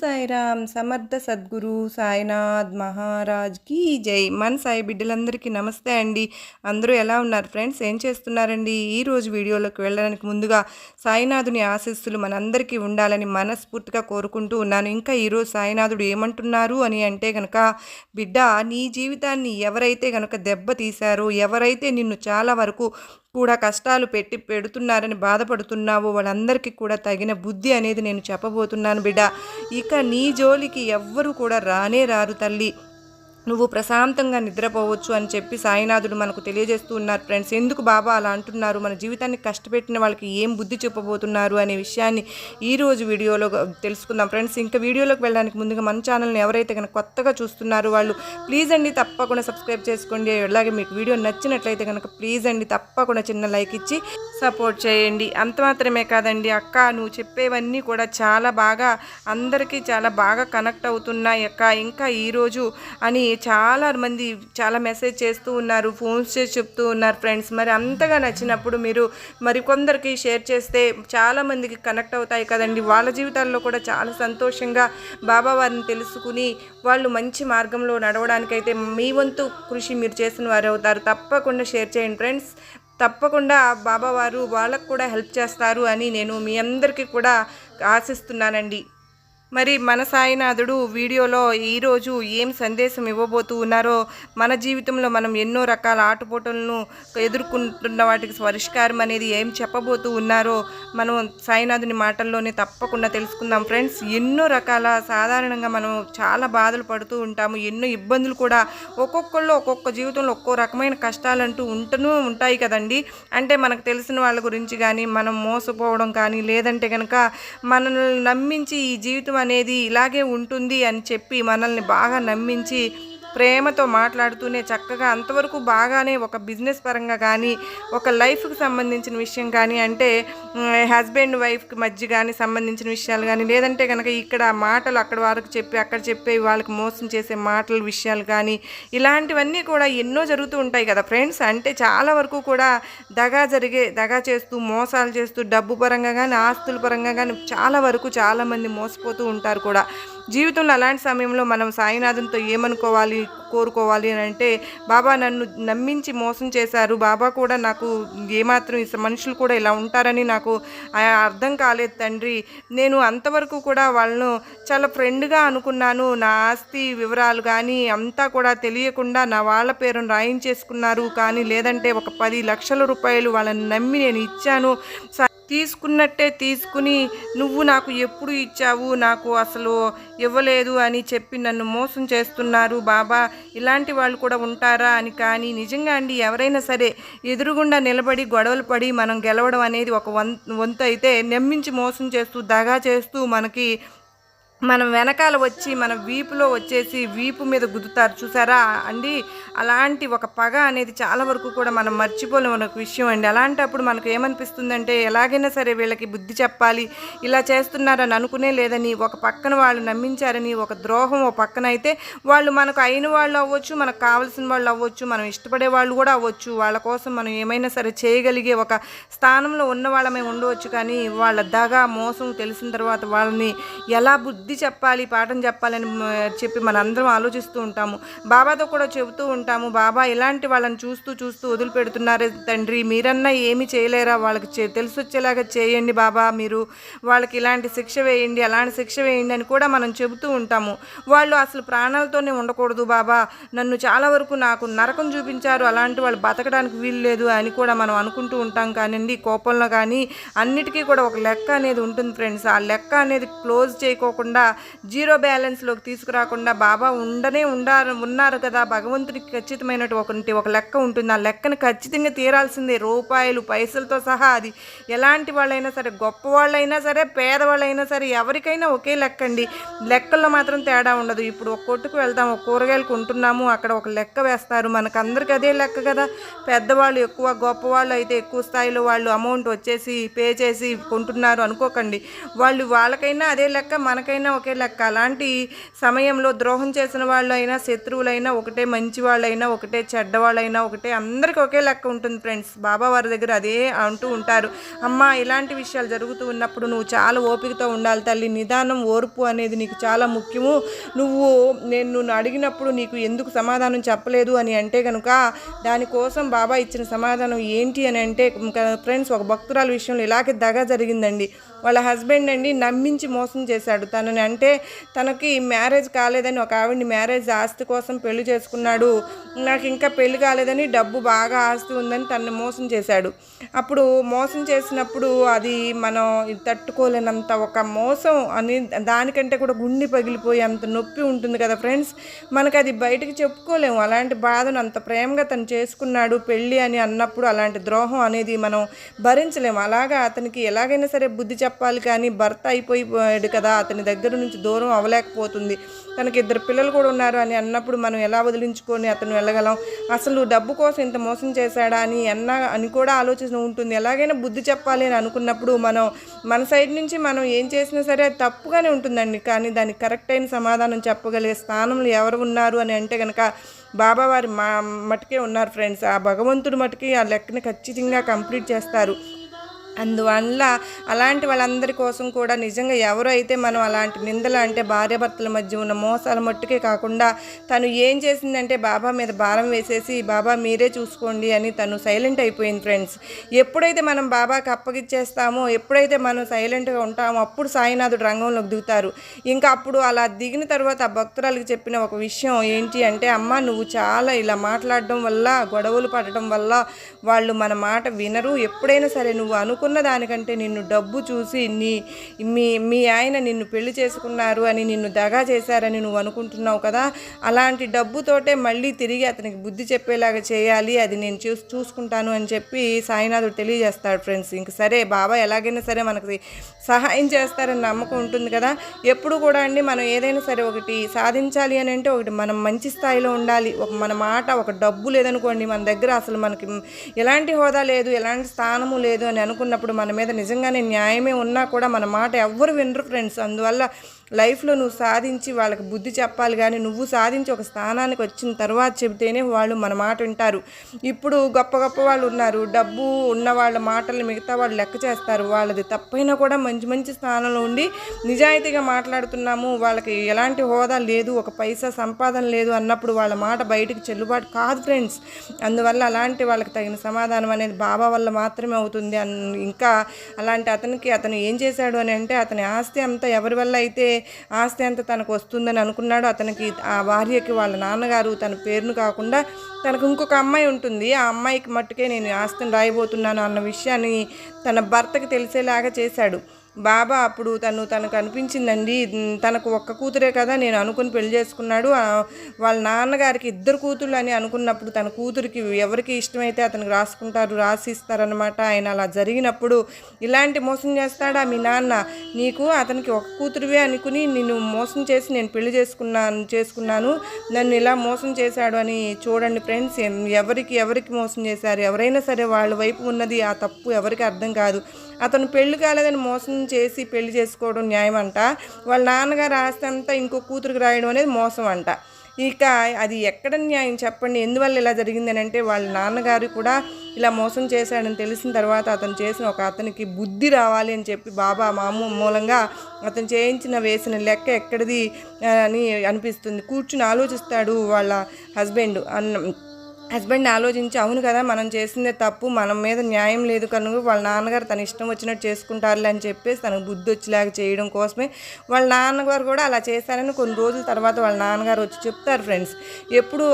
సాయిరామ్ సమర్థ సద్గురు సాయినాథ్ మహారాజ్ కీ జై. మన సాయి బిడ్డలందరికీ నమస్తే అండి. అందరూ ఎలా ఉన్నారు ఫ్రెండ్స్? ఏం చేస్తున్నారండి? ఈ రోజు వీడియోలోకి వెళ్ళడానికి ముందుగా సాయినాథుని ఆశీస్సులు మనందరికీ ఉండాలని మనస్ఫూర్తిగా కోరుకుంటూ ఉన్నాను. ఇంకా ఈరోజు సాయినాథుడు ఏమంటున్నారు అని అంటే గనక బిడ్డ నీ జీవితాన్ని ఎవరైతే గనక దెబ్బ తీశారో ఎవరైతే నిన్ను చాలా వరకు కూడా కష్టాలు పెట్టి పెడుతున్నారని బాధపడుతున్నావో. వాళ్ళందరికీ కూడా తగిన బుద్ధి అనేది నేను చెప్పబోతున్నాను బిడ్డ. ఇక నీ జోలికి ఎవ్వరు కూడా రానే రారు తల్లి. నువ్వు ప్రశాంతంగా నిద్రపోవచ్చు అని చెప్పి సాయినాథుడు మనకు తెలియజేస్తూ ఉన్నారు ఫ్రెండ్స్. ఎందుకు బాబా అలా అంటున్నారు? మన జీవితాన్ని కష్టపెట్టిన వాళ్ళకి ఏం బుద్ధి చెప్పబోతున్నారు అనే విషయాన్ని ఈరోజు వీడియోలో తెలుసుకుందాం. ఫ్రెండ్స్ ఇంకా వీడియోలోకి వెళ్ళడానికి ముందుగా మన ఛానల్ని ఎవరైతే కనుక కొత్తగా చూస్తున్నారు వాళ్ళు ప్లీజ్ అండి తప్పకుండా సబ్స్క్రైబ్ చేసుకోండి. అలాగే మీకు వీడియో నచ్చినట్లయితే కనుక ప్లీజ్ అండి తప్పకుండా చిన్న లైక్ ఇచ్చి సపోర్ట్ చేయండి. అంత మాత్రమే కాదండి అక్క నువ్వు చెప్పేవన్నీ కూడా చాలా బాగా అందరికీ చాలా బాగా కనెక్ట్ అవుతున్నాయి అక్క. ఇంకా ఈరోజు అని చాలా మంది చాలా మెసేజ్ చేస్తూ ఉన్నారు ఫోన్స్ చేసి చెప్తూ ఉన్నారు ఫ్రెండ్స్. మరి అంతగా నచ్చినప్పుడు మీరు మరి కొందరికి షేర్ చేస్తే చాలామందికి కనెక్ట్ అవుతాయి కదండి. వాళ్ళ జీవితాల్లో కూడా చాలా సంతోషంగా బాబా వారిని తెలుసుకుని వాళ్ళు మంచి మార్గంలో నడవడానికైతే మీ వంతు కృషి మీరు చేసిన వారు అవుతారు. తప్పకుండా షేర్ చేయండి ఫ్రెండ్స్. తప్పకుండా బాబావారు వాళ్ళకు కూడా హెల్ప్ చేస్తారు అని నేను మీ అందరికీ కూడా ఆశిస్తున్నానండి. మరి మన సాయినాథుడు వీడియోలో ఈరోజు ఏం సందేశం ఇవ్వబోతూ ఉన్నారో మన జీవితంలో మనం ఎన్నో రకాల ఆటుపోటలను ఎదుర్కొంటున్న వాటికి పరిష్కారం అనేది ఏం చెప్పబోతూ ఉన్నారో మనం సాయినాథుని మాటల్లోనే తప్పకుండా తెలుసుకుందాం ఫ్రెండ్స్. ఎన్నో రకాల సాధారణంగా మనం చాలా బాధలు పడుతూ ఉంటాము. ఎన్నో ఇబ్బందులు కూడా ఒక్కొక్కళ్ళు ఒక్కొక్క జీవితంలో ఒక్కో రకమైన కష్టాలంటూ ఉంటూనూ ఉంటాయి కదండి. అంటే మనకు తెలిసిన వాళ్ళ గురించి కానీ మనం మోసపోవడం కానీ లేదంటే కనుక మనల్ని నమ్మించి ఈ జీవితం అనేది ఇలాగే ఉంటుంది అని చెప్పి మనల్ని బాగా నమ్మించి ప్రేమతో మాట్లాడుతూనే చక్కగా అంతవరకు బాగానే ఒక బిజినెస్ పరంగా కానీ ఒక లైఫ్కి సంబంధించిన విషయం కానీ అంటే హస్బెండ్ వైఫ్కి మధ్య కానీ సంబంధించిన విషయాలు కానీ లేదంటే కనుక ఇక్కడ మాటలు అక్కడ వారికి చెప్పి అక్కడ చెప్పే వాళ్ళకి మోసం చేసే మాటల విషయాలు కానీ ఇలాంటివన్నీ కూడా ఎన్నో జరుగుతూ ఉంటాయి కదా ఫ్రెండ్స్. అంటే చాలా వరకు కూడా దగా జరిగే దగా చేస్తూ మోసాలు చేస్తూ డబ్బు పరంగా కానీ ఆస్తుల పరంగా కానీ చాలా వరకు చాలామంది మోసపోతూ ఉంటారు కూడా. జీవితంలో అలాంటి సమయంలో మనం సాయినాథంతో ఏమనుకోవాలి కోరుకోవాలి అని అంటే బాబా నన్ను నమ్మించి మోసం చేశారు. బాబా కూడా నాకు ఏమాత్రం మనుషులు కూడా ఇలా ఉంటారని నాకు అర్థం కాలేదు తండ్రి. నేను అంతవరకు కూడా వాళ్ళను చాలా ఫ్రెండ్గా అనుకున్నాను. నా ఆస్తి వివరాలు కానీ అంతా కూడా తెలియకుండా నా వాళ్ళ పేరును రాయించేసుకున్నారు. కానీ లేదంటే ఒక పది లక్షల రూపాయలు వాళ్ళని నమ్మి నేను ఇచ్చాను. తీసుకున్నట్టే తీసుకుని నువ్వు నాకు ఎప్పుడు ఇచ్చావు? నాకు అసలు ఇవ్వలేదు అని చెప్పి నన్ను మోసం చేస్తున్నారు బాబా. ఇలాంటి వాళ్ళు కూడా ఉంటారా అని కానీ నిజంగా అండి ఎవరైనా సరే ఎదురుగుండా నిలబడి గొడవలు పడి మనం గెలవడం అనేది ఒక వంతు అయితే నమ్మించి మోసం చేస్తూ దగా చేస్తూ మనకి మనం వెనకాల వచ్చి మన వీపులో వచ్చేసి వీపు మీద గుద్దుతారు. చూసారా? అండి అలాంటి ఒక పగ అనేది చాలా వరకు కూడా మనం మర్చిపోలేము ఒక విషయం అండి. అలాంటప్పుడు మనకు ఏమనిపిస్తుందంటే ఎలాగైనా సరే వీళ్ళకి బుద్ధి చెప్పాలి ఇలా చేస్తున్నారని అనుకునే లేదని ఒక పక్కన వాళ్ళు నమ్మించారని ఒక ద్రోహం ఒక పక్కన అయితే వాళ్ళు మనకు అయిన వాళ్ళు అవ్వచ్చు మనకు కావాల్సిన వాళ్ళు అవ్వచ్చు మనం ఇష్టపడే వాళ్ళు కూడా అవ్వచ్చు. వాళ్ళ కోసం మనం ఏమైనా సరే చేయగలిగే ఒక స్థానంలో ఉన్న వాళ్ళమే ఉండవచ్చు. కానీ వాళ్ళ దగా మోసం తెలిసిన తర్వాత వాళ్ళని ఎలా బుద్ధి బుద్ధి చెప్పాలి పాఠం చెప్పాలని చెప్పి మనందరం ఆలోచిస్తూ ఉంటాము. బాబాతో కూడా చెబుతూ ఉంటాము బాబా ఇలాంటి వాళ్ళని చూస్తూ చూస్తూ వదిలిపెడుతున్నారే తండ్రి. మీరన్నా ఏమి చేయలేరా? వాళ్ళకి తెలిసి వచ్చేలాగా చేయండి బాబా మీరు. వాళ్ళకి ఇలాంటి శిక్ష వేయండి అలాంటి శిక్ష వేయండి అని కూడా మనం చెబుతూ ఉంటాము. వాళ్ళు అసలు ప్రాణాలతోనే ఉండకూడదు బాబా. నన్ను చాలా వరకు నాకు నరకం చూపించారు. అలాంటి వాళ్ళు బతకడానికి వీలు లేదు అని కూడా మనం అనుకుంటూ ఉంటాం కానివ్వండి కోపంలో కానీ అన్నిటికీ కూడా ఒక లెక్క అనేది ఉంటుంది ఫ్రెండ్స్. ఆ లెక్క అనేది క్లోజ్ చేయకోకుండా జీరో బ్యాలెన్స్లోకి తీసుకురాకుండా బాబా ఉండనే ఉండారు ఉన్నారు కదా. భగవంతుడికి ఖచ్చితమైనటువంటి ఒక లెక్క ఉంటుంది. ఆ లెక్కను ఖచ్చితంగా తీరాల్సిందే. రూపాయలు పైసలతో సహా అది. ఎలాంటి వాళ్ళైనా సరే గొప్ప వాళ్ళైనా సరే పేదవాళ్ళైనా సరే ఎవరికైనా ఒకే లెక్క అండి లెక్కల్లో మాత్రం తేడా ఉండదు. ఇప్పుడు ఒక కొట్టుకు వెళ్తాం ఒక కూరగాయలు కొంటున్నాము అక్కడ ఒక లెక్క వేస్తారు. మనకందరికీ అదే లెక్క కదా. పెద్దవాళ్ళు ఎక్కువ గొప్పవాళ్ళు అయితే ఎక్కువ స్థాయిలో వాళ్ళు అమౌంట్ వచ్చేసి పే చేసి కొంటున్నారు అనుకోకండి. వాళ్ళు వాళ్ళకైనా అదే లెక్క మనకైనా ఒకే లెక్క. అలాంటి సమయంలో ద్రోహం చేసిన వాళ్ళు అయినా శత్రువులైనా ఒకటే మంచి వాళ్ళైనా ఒకటే చెడ్డవాళ్ళైనా ఒకటే అందరికీ ఒకే లెక్క ఉంటుంది ఫ్రెండ్స్. బాబా వారి దగ్గర అదే అంటూ ఉంటారు. అమ్మ ఇలాంటి విషయాలు జరుగుతూ ఉన్నప్పుడు నువ్వు చాలా ఓపికతో ఉండాలి తల్లి. నిదానం ఓర్పు అనేది నీకు చాలా ముఖ్యము. నువ్వు నేను నువ్వు అడిగినప్పుడు నీకు ఎందుకు సమాధానం చెప్పలేదు అని అంటే కనుక దానికోసం బాబా ఇచ్చిన సమాధానం ఏంటి అని అంటే ఫ్రెండ్స్ ఒక భక్తురాల విషయంలో ఇలాగే దగా జరిగిందండి. వాళ్ళ హస్బెండ్ అండి నమ్మించి మోసం చేశాడు. తనని అంటే తనకి మ్యారేజ్ కాలేదని ఒక ఆవిడని మ్యారేజ్ ఆస్తి కోసం పెళ్ళి చేసుకున్నాడు. నాకు ఇంకా పెళ్ళి కాలేదని డబ్బు బాగా ఆస్తి ఉందని తనని మోసం చేశాడు. అప్పుడు మోసం చేసినప్పుడు అది మనం తట్టుకోలేనంత ఒక మోసం అని దానికంటే కూడా గుండె పగిలిపోయి అంత నొప్పి ఉంటుంది కదా ఫ్రెండ్స్. మనకు అది బయటకు చెప్పుకోలేము. అలాంటి బాధను అంత ప్రేమగా తను చేసుకున్నాడు పెళ్ళి అని అన్నప్పుడు అలాంటి ద్రోహం అనేది మనం భరించలేము. అలాగా అతనికి ఎలాగైనా సరే బుద్ధి చెప్పాలి కానీ భర్త అయిపోయాడు కదా అతని దగ్గర నుంచి దూరం అవ్వలేకపోతుంది. తనకి ఇద్దరు పిల్లలు కూడా ఉన్నారు అని అన్నప్పుడు మనం ఎలా వదిలించుకొని అతను వెళ్ళగలం? అసలు డబ్బు కోసం ఇంత మోసం చేశాడా అని అన్న అని కూడా ఆలోచన ఉంటుంది. ఎలాగైనా బుద్ధి చెప్పాలి అని అనుకున్నప్పుడు మనం మన సైడ్ నుంచి మనం ఏం చేసినా సరే అది తప్పుగానే ఉంటుందండి. కానీ దానికి కరెక్ట్ అయిన సమాధానం చెప్పగలిగే స్థానంలో ఎవరు ఉన్నారు అని అంటే కనుక బాబావారి మా మటుకే ఉన్నారు ఫ్రెండ్స్. ఆ భగవంతుడు మటుకి ఆ లెక్కని ఖచ్చితంగా కంప్లీట్ చేస్తారు. అందువల్ల అలాంటి వాళ్ళందరి కోసం కూడా నిజంగా ఎవరు అయితే మనం అలాంటి నిందలు అంటే భార్యాభర్తల మధ్య ఉన్న మోసాల మట్టుకే కాకుండా తను ఏం చేసిందంటే బాబా మీద భారం వేసేసి బాబా మీరే చూసుకోండి అని తను సైలెంట్ అయిపోయింది ఫ్రెండ్స్. ఎప్పుడైతే మనం బాబాకి అప్పగిచ్చేస్తామో ఎప్పుడైతే మనం సైలెంట్గా ఉంటామో అప్పుడు సాయినాథుడు రంగంలోకి దిగుతారు. ఇంకా అప్పుడు అలా దిగిన తర్వాత ఆ భక్తురాలకి చెప్పిన ఒక విషయం ఏంటి అంటే అమ్మ నువ్వు చాలా ఇలా మాట్లాడడం వల్ల గొడవలు పడటం వల్ల వాళ్ళు మన మాట వినరు. ఎప్పుడైనా సరే నువ్వు అను అనుకున్న దానికంటే నిన్ను డబ్బు చూసి నీ మీ మీ ఆయన నిన్ను పెళ్ళి చేసుకున్నారు అని నిన్ను దగా చేశారని నువ్వు అనుకుంటున్నావు కదా అలాంటి డబ్బుతోటే మళ్ళీ తిరిగి అతనికి బుద్ధి చెప్పేలాగా చేయాలి అది నేను చూ చూసుకుంటాను అని చెప్పి సాయినాథుడు తెలియజేస్తాడు ఫ్రెండ్స్. ఇంక సరే బాబా ఎలాగైనా సరే మనకి సహాయం చేస్తారని నమ్మకం ఉంటుంది కదా ఎప్పుడు కూడా అండి మనం ఏదైనా సరే ఒకటి సాధించాలి అని అంటే ఒకటి మనం మంచి స్థాయిలో ఉండాలి ఒక మన మాట ఒక డబ్బు లేదనుకోండి మన దగ్గర అసలు మనకి ఎలాంటి హోదా లేదు ఎలాంటి స్థానము లేదు అని ఉన్నప్పుడు మన మీద నిజంగానే న్యాయమే ఉన్నా కూడా మన మాట ఎవ్వరు వినరు ఫ్రెండ్స్ అందువల్ల లైఫ్లో నువ్వు సాధించి వాళ్ళకి బుద్ధి చెప్పాలి కానీ నువ్వు సాధించి ఒక స్థానానికి వచ్చిన తర్వాత చెబితేనే వాళ్ళు మన మాట వింటారు. ఇప్పుడు గొప్ప గొప్ప వాళ్ళు ఉన్నారు. డబ్బు ఉన్న వాళ్ళ మాటలు మిగతా వాళ్ళు లెక్క చేస్తారు. వాళ్ళది తప్పైనా కూడా మంచి మంచి స్థానంలో ఉండి నిజాయితీగా మాట్లాడుతున్నాము. వాళ్ళకి ఎలాంటి హోదా లేదు. ఒక పైసా సంపాదన లేదు అన్నప్పుడు వాళ్ళ మాట బయటికి చెల్లుబాటు కాదు ఫ్రెండ్స్. అందువల్ల అలాంటి వాళ్ళకి తగిన సమాధానం అనేది బాబా వల్ల మాత్రమే అవుతుంది. అని ఇంకా అలాంటి అతనికి అతను ఏం చేశాడు అని అంటే అతని ఆస్తి అంతా ఎవరి వల్ల అయితే ఆస్తి అంతా తనకు వస్తుందని అనుకున్నాడు. అతనికి ఆ భార్యకి వాళ్ళ నాన్నగారు తన పేరును కాకుండా తనకు ఇంకొక అమ్మాయి ఉంటుంది. ఆ అమ్మాయికి మట్టుకే నేను ఆస్తిని రాయబోతున్నాను అన్న విషయాన్ని తన భర్తకి తెలిసేలాగా చేశాడు. బాబా అప్పుడు తను తనకు అనిపించిందండి తనకు ఒక్క కూతురే కదా నేను అనుకుని పెళ్ళి చేసుకున్నాడు. వాళ్ళ నాన్నగారికి ఇద్దరు కూతురు అని అనుకున్నప్పుడు తన కూతురికి ఎవరికి ఇష్టమైతే అతనికి రాసుకుంటారు రాసి ఇస్తారనమాట ఆయన అలా జరిగినప్పుడు ఇలాంటి మోసం చేస్తాడా మీ నాన్న? నీకు అతనికి ఒక కూతురువే అనుకుని నిన్ను మోసం చేసి నేను పెళ్ళి చేసుకున్నాను చేసుకున్నాను. నన్ను ఇలా మోసం చేశాడు అని చూడండి ఫ్రెండ్స్. ఎవరికి ఎవరికి మోసం చేశారు? ఎవరైనా సరే వాళ్ళ వైపు ఉన్నది ఆ తప్పు ఎవరికి అర్థం కాదు. అతను పెళ్ళి కాలేదని మోసం చేసి పెళ్ళి చేసుకోవడం న్యాయం అంట వాళ్ళ నాన్నగారు ఆస్తి ఇంకో కూతురికి రాయడం అనేది మోసం అంట ఇక అది ఎక్కడ న్యాయం చెప్పండి? ఎందువల్ల ఇలా జరిగిందని అంటే వాళ్ళ నాన్నగారు కూడా ఇలా మోసం చేశాడని తెలిసిన తర్వాత అతను చేసిన ఒక అతనికి బుద్ధి రావాలి అని చెప్పి బాబా మామూ మూలంగా అతను చేయించిన వేసిన లెక్క ఎక్కడిది అని అనిపిస్తుంది. కూర్చుని ఆలోచిస్తాడు వాళ్ళ హస్బెండ్. అన్న హస్బెండ్ ఆలోచించి అవును కదా మనం చేసిందే తప్పు మనం మీద న్యాయం లేదు కనుక వాళ్ళ నాన్నగారు తన ఇష్టం వచ్చినట్టు చేసుకుంటారులే అని చెప్పేసి తనకు బుద్ధి వచ్చేలాగా చేయడం కోసమే వాళ్ళ నాన్నగారు కూడా అలా చేశారని కొన్ని రోజుల తర్వాత వాళ్ళ నాన్నగారు వచ్చి చెప్తారు ఫ్రెండ్స్. ఎప్పుడు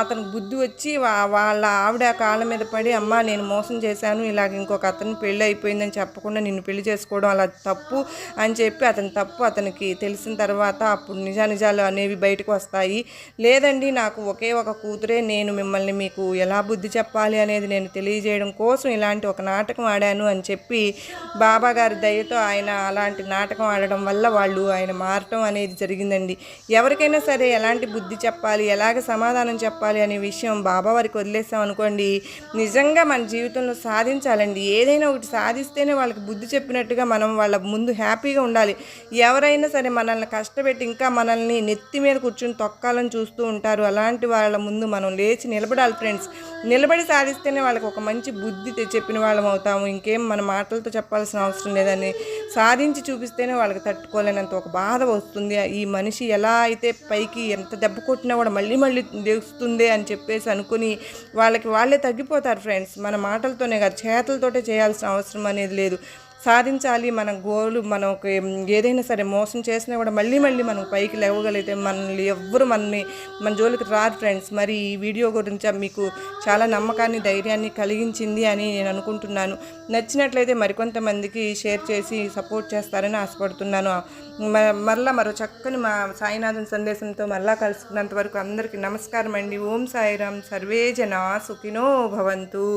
అతనికి బుద్ధి వచ్చి వాళ్ళ ఆవిడ కాళ్ళ మీద పడి అమ్మ నేను మోసం చేశాను ఇలాగ ఇంకొక అతను పెళ్ళి అయిపోయిందని చెప్పకుండా నిన్ను పెళ్ళి చేసుకోవడం అలా తప్పు అని చెప్పి అతని తప్పు అతనికి తెలిసిన తర్వాత అప్పుడు నిజానిజాలు అనేవి బయటకు వస్తాయి. లేదండి నాకు ఒకే ఒక కూతురే నేను మిమ్మల్ని మీకు ఎలా బుద్ధి చెప్పాలి అనేది నేను తెలియజేయడం కోసం ఇలాంటి ఒక నాటకం ఆడాను అని చెప్పి బాబా గారి దయతో ఆయన అలాంటి నాటకం ఆడడం వల్ల వాళ్ళు ఆయన మారటం అనేది జరిగిందండి. ఎవరికైనా సరే ఎలాంటి బుద్ధి చెప్పాలి ఎలాగ సమాధానం చెప్పాలి అనే విషయం బాబా వారికి వదిలేసాం అనుకోండి నిజంగా మన జీవితంలో సాధించాలండి. ఏదైనా ఒకటి సాధిస్తేనే వాళ్ళకి బుద్ధి చెప్పినట్టుగా మనం వాళ్ళ ముందు హ్యాపీగా ఉండాలి. ఎవరైనా సరే మనల్ని కష్టపెట్టి ఇంకా మనల్ని నెత్తి మీద కూర్చుని తొక్కాలని చూస్తూ ఉంటారు. అలాంటి వాళ్ళ ముందు మనం లేచి నిలబడాలి. ఫ్రెండ్స్. నిలబడి సాధిస్తేనే వాళ్ళకి ఒక మంచి బుద్ధి చెప్పిన వాళ్ళం అవుతాము. ఇంకేం మన మాటలతో చెప్పాల్సిన అవసరం లేదని సాధించి చూపిస్తేనే వాళ్ళకి తట్టుకోలేనంత ఒక బాధ వస్తుంది. ఈ మనిషి ఎలా అయితే పైకి ఎంత దెబ్బ కొట్టినా కూడా మళ్ళీ మళ్ళీ లేస్తుంది అని చెప్పేసి అనుకుని వాళ్ళకి వాళ్ళే తగ్గిపోతారు ఫ్రెండ్స్. మన మాటలతోనే కాదు చేతలతోటే చేయాల్సిన అవసరం అనేది లేదు. సాధించాలి మన గోలు మనం ఒక ఏదైనా సరే మోసం చేసినా కూడా మళ్ళీ మళ్ళీ మనం పైకి లేవగలిగితే మనల్ని ఎవ్వరు మనల్ని మన జోలికి రారు ఫ్రెండ్స్ మరి ఈ వీడియో గురించి మీకు చాలా నమ్మకాన్ని ధైర్యాన్ని కలిగించింది అని నేను అనుకుంటున్నాను. నచ్చినట్లయితే మరికొంతమందికి షేర్ చేసి సపోర్ట్ చేస్తారని ఆశపడుతున్నాను. మరలా మరో చక్కని మా సాయినాథన్ సందేశంతో మరలా కలుసుకున్నంత వరకు అందరికీ నమస్కారం అండి. ఓం సాయిరామ్. సర్వే జనా సుఖినో భవంతు.